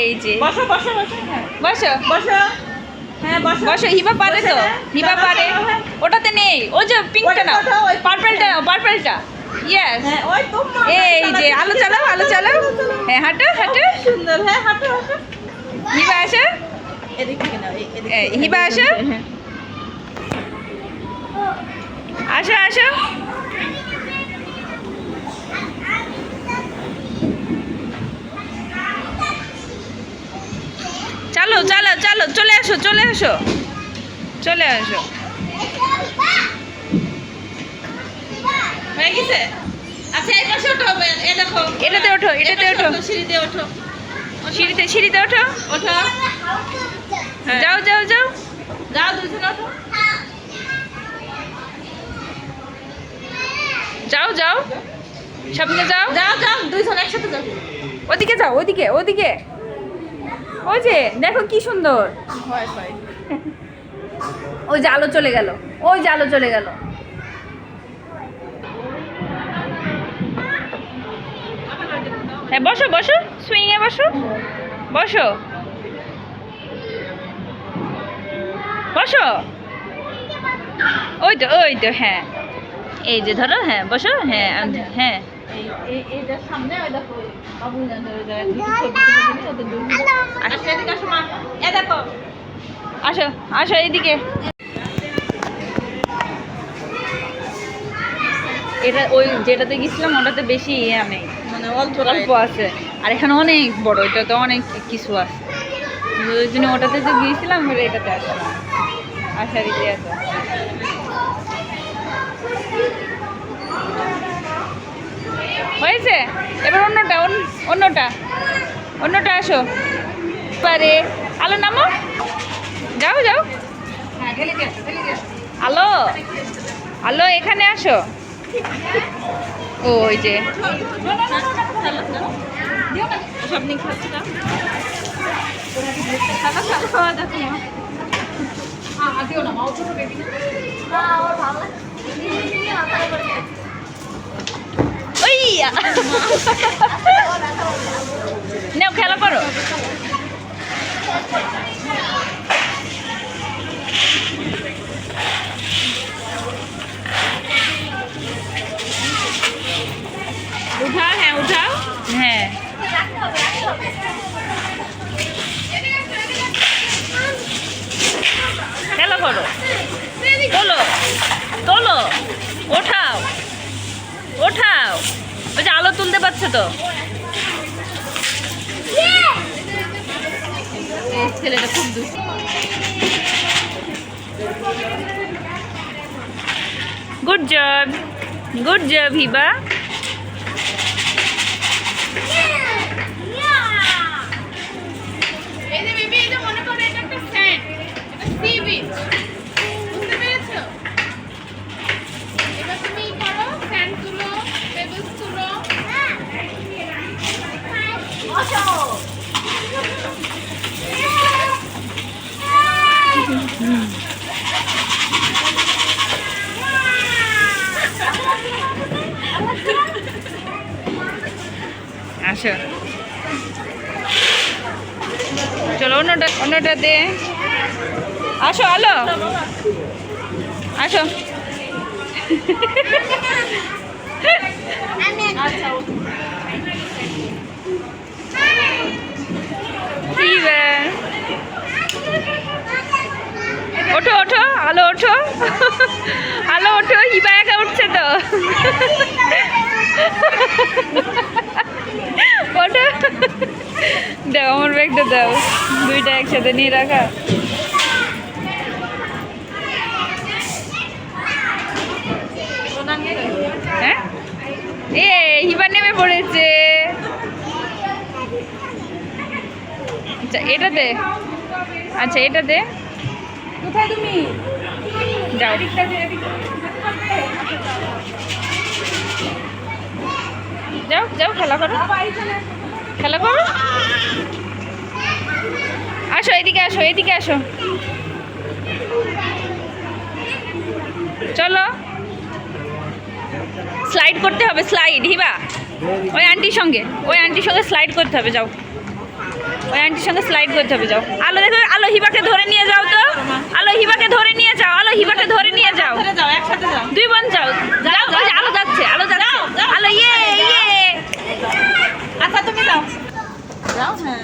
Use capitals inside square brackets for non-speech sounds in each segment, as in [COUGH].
এই যে। বসো বসো বসো হ্যাঁ। বসো। বসো। হ্যাঁ বসো। বসো হিবা পারে তো। না? হিবা পারে হ্যাঁ। ওটাতে নেই। ওই যে পিঙ্কটা ওটা না ওই পার্পলটা নাও পার্পলটা ইয়েস হ্যাঁ এই যে আলো চালাও আলো চালাও। হ্যাঁ হাঁটো হাঁটো। সুন্দর। হ্যাঁ হাঁটো হিবা আসো? নাও হিবা আসো। হ্যাঁ। আসো আসো। চালো চালো চালো চলে আসো চলে আসো। চলে আসো। হয়ে গেছে? আচ্ছা এই পাশে ওঠো এ দেখো। এটাতে ওঠো এটাতে ওঠো। সিঁড়িতে ওঠো। সিঁড়িতে সিঁড়িতে ওঠো। ওঠো। হ্যাঁ। যাও যাও যাও। যাও দুজন ওঠো। যাও যাও। সামনে যাও। যাও যাও দুইজন একসাথে যাও। ওদিকে যাও ওদিকে ওদিকে। ওই যে দেখো কি সুন্দর। ওই যে আলো চলে গেল ওই যে আলো চলে গেল। হ্যাঁ বসো বসো সুইং এ বসো। বসো। বসো। ওই তো ওই তো হ্যাঁ। এই যে ধরো হ্যাঁ বসো হ্যাঁ হ্যাঁ। আসো আসো এইদিকে। এটা ওই যেটাতে গেছিলাম ওটাতে বেশি ইয়ে নেই মানে অল্প অল্প আছে। আর এখানে অনেক বড় এটা তো অনেক কিছু আছে। ওই জন্য ওটাতে যে গিয়েছিলাম এটাতে আসলাম। আশা দিতে আছে হয়েছে? এবার অন্যটা অন্য- অন্যটা। অন্যটা আসো। পারে আলো নামো। যাও যাও। আলো। আলো, এখানে আসো। ওই যে। খাচ্ছি না দেখো মা ওই নাও খেলা করো উঠাও পারছে তো? ছেলেটা খুব দুষ্ট। Good job good job Hiba এই যে বেবি এটা মনে করো এটা একটা স্যান্ড এটা সি বিচ বুঝতে পেরেছ এবার তুমি করো স্যান্ড তুলো পেবলস তুলো আসো। চলো অন্যটা অন্যটা দে। আসো আলো। আসো। হিবা ওঠো ওঠো, আলো ওঠো। আলো ওঠো হিবা একা উঠছে তো। ওঠো। দাও, আমার ব্যাগটা দাও। দুইটা একসাথে নিয়ে রাখা। হ্যাঁ? এ হিবা নেমে পড়েছে। আচ্ছা এটা দে। আচ্ছা এটা দে। কোথায় তুমি? যাও। যাও যাও খেলা করো। খেলা করো। আসো এদিকে আসো এদিকে আসো। চলো। স্লাইড করতে হবে স্লাইড হিবা। ওই আন্টির সঙ্গে ওই আন্টির সঙ্গে স্লাইড করতে হবে যাও। ওই আন্টির সঙ্গে স্লাইড করতে হবে যাও। আলো দেখো আলো হিবাকে ধরে নিয়ে যাও তো। আলো হিবাকে ধরে নিয়ে যাও আলো হিবাকে ধরে নিয়ে যাও। একসাথে যাও একসাথে যাও। দুই বোন যাও। যাও আলো যাচ্ছে আলো যাচ্ছে। আলো ইয়ে ইয়ে। আচ্ছা তুমি যাও। যাও? হ্যাঁ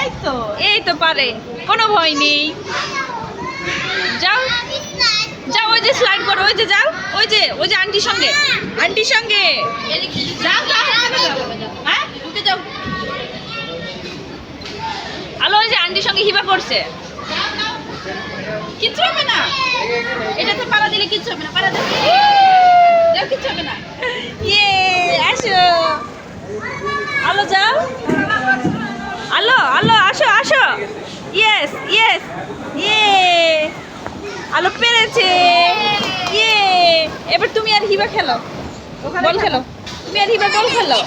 এই তো। এই তো পারে কোনো ভয় নেই। যাও। যাও ওই যে স্লাইড করো ওই যে যাও। ওই যে ওই যে আন্টির সঙ্গে। আন্টির সঙ্গে। যাও যাও। যাও হ্যাঁ সঙ্গে হিবা করছে কিচ্ছু হবে না? এটাতে পাড়া দিলে কিচ্ছু হবে না পাড়া দিলে কিচ্ছু হবে না। ইয়ে আসো। আলো যাও। আলো আলো আসো আসো। ইয়েস ইয়েস ইয়ে। আলো পেরেছে। ইয়ে। এবার তুমি আর হিবা খেলো। বল খেলো। তুমি আর হিবা বল খেলো।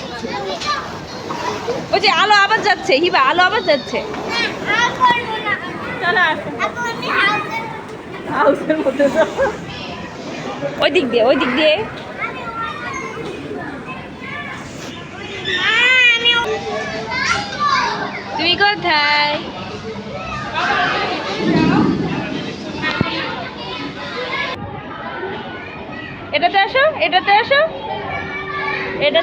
ওই যে আলো আবার যাচ্ছে হিবা আলো আবার যাচ্ছে। ওই দিক দিয়ে ওই দিক দিয়ে। তুমি কোথায়? এটাতে আসো এটাতে আসো। এটা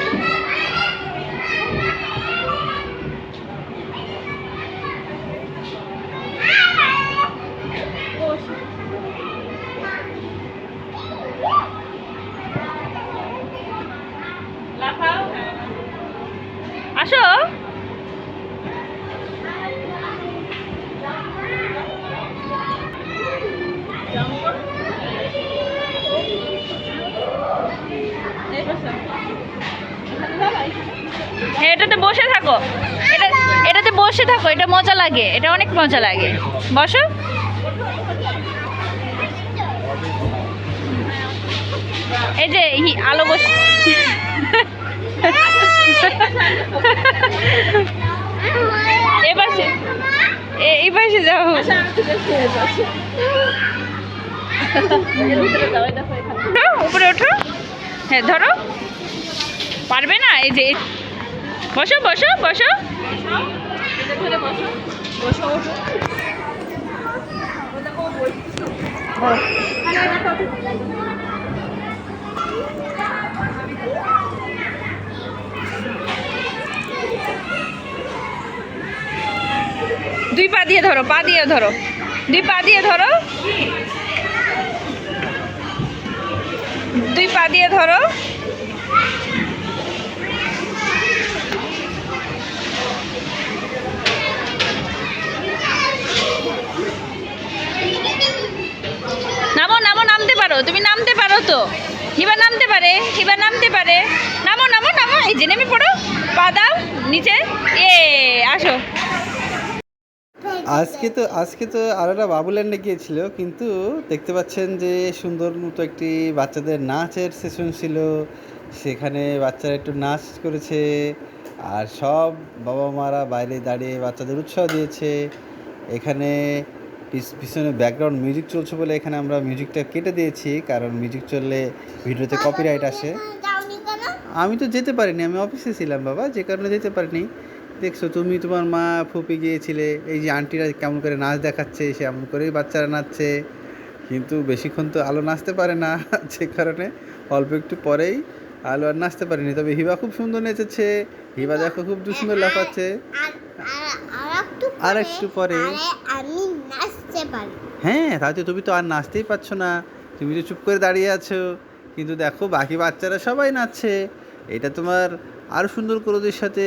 থাকো। এটা এটাতে বসে থাকো, এটা মজা লাগে, এটা অনেক মজা লাগে। বসো। এই যে আলো বস এ পাশে। এ- এই পাশে যাও। উপরে ওঠো। হ্যাঁ ধরো। পারবে না? এই যে বসো বসো বসো। দুই পা দিয়ে ধরো, পা দিয়ে ধরো। দুই পা দিয়ে ধরো। দুই পা দিয়ে ধরো নামো নামো নামতে পারো, তুমি নামতে পারো তো। হিবা নামতে পারে, হিবা নামতে পারে। নামো নামো নামো, এই যে নেমে পড়ো। পা দাও, নিচে। এ আসো। আজকে তো আজকে তো আরোরা বাবুল্যান্ডে গিয়েছিল, কিন্তু দেখতে পাচ্ছেন যে সুন্দর মতো একটি বাচ্চাদের নাচের সেশন ছিল। সেখানে বাচ্চারা একটু নাচ করেছে, আর সব বাবা মারা বাইরে দাঁড়িয়ে বাচ্চাদের উৎসাহ দিয়েছে। এখানে পিছনে ব্যাকগ্রাউন্ড মিউজিক চলছে বলে এখানে আমরা মিউজিকটা কেটে দিয়েছি কারণ মিউজিক চললে ভিডিওতে কপিরাইট আসে। আমি তো যেতে পারিনি আমি অফিসে ছিলাম বাবা যে কারণে যেতে পারিনি। দেখছ তুমি তোমার মা ফুপি গিয়েছিলে এই যে আন্টিরা কেমন করে নাচ দেখাচ্ছে সে এমন করেই বাচ্চারা নাচছে। কিন্তু বেশিক্ষণ তো আলো নাচতে পারে না [LAUGHS] যে কারণে অল্প একটু পরেই আলো আর নাচতে পারেনি। তবে হিবা খুব সুন্দর নেচেছে হিবা দেখো খুব সুন্দর লাফাচ্ছে। আর একটু পরে আমি নাচতে পারি। হ্যাঁ তাতে তুমি তো আর নাচতেই পারছ না। তুমি তো চুপ করে দাঁড়িয়ে আছো। কিন্তু দেখো বাকি বাচ্চারা সবাই নাচছে। এটা তোমার আরও সুন্দর করে ওদের সাথে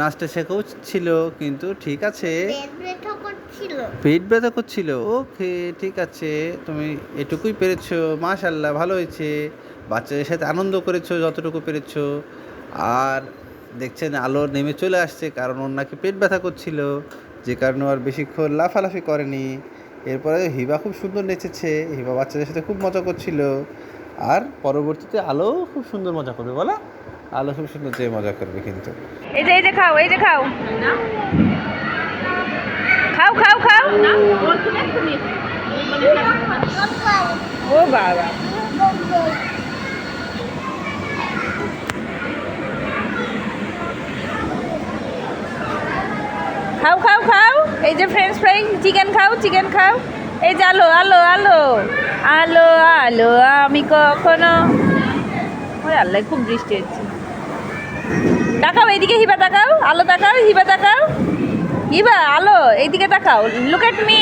নাচটা শেখাও ছিল কিন্তু ঠিক আছে। পেট ব্যথা করছিল। পেট ব্যথা করছিল। ওকে ঠিক আছে। তুমি এটুকুই পেরেছ। মাশাল্লাহ ভালো হয়েছে। বাচ্চাদের সাথে আনন্দ করেছ যতটুকু পেরেছ। আর দেখছেন আলো নেমে চলে আসছে কারণ ওর নাকি পেট ব্যথা করছিল। যে কারণে আর বেশিক্ষণ লাফালাফি করেনি। এরপরে হিবা খুব সুন্দর নেচেছে। হিবা বাচ্চাদের সাথে খুব মজা করছিল। আর পরবর্তীতে আলো খুব সুন্দর মজা করবে বলো? আলো খুব সুন্দর যে মজা করবে কিন্তু। এই যে এই যে খাও এই যে খাও। খাও খাও খাও। না বলছি তুমি? ও বাবা। খাও খাও খাও। এই যে ফ্রেঞ্চ ফ্রাই চিকেন খাও চিকেন খাও। এই যে আলো আলো আলো। আলো আলো, আমি কখনো ওই আল্লাহ, খুব বৃষ্টি হচ্ছে। তাকাও, এইদিকে হিবা তাকাও, আলো তাকাও, হিবা তাকাও। হিবা, আলো, এইদিকে তাকাও। Look at me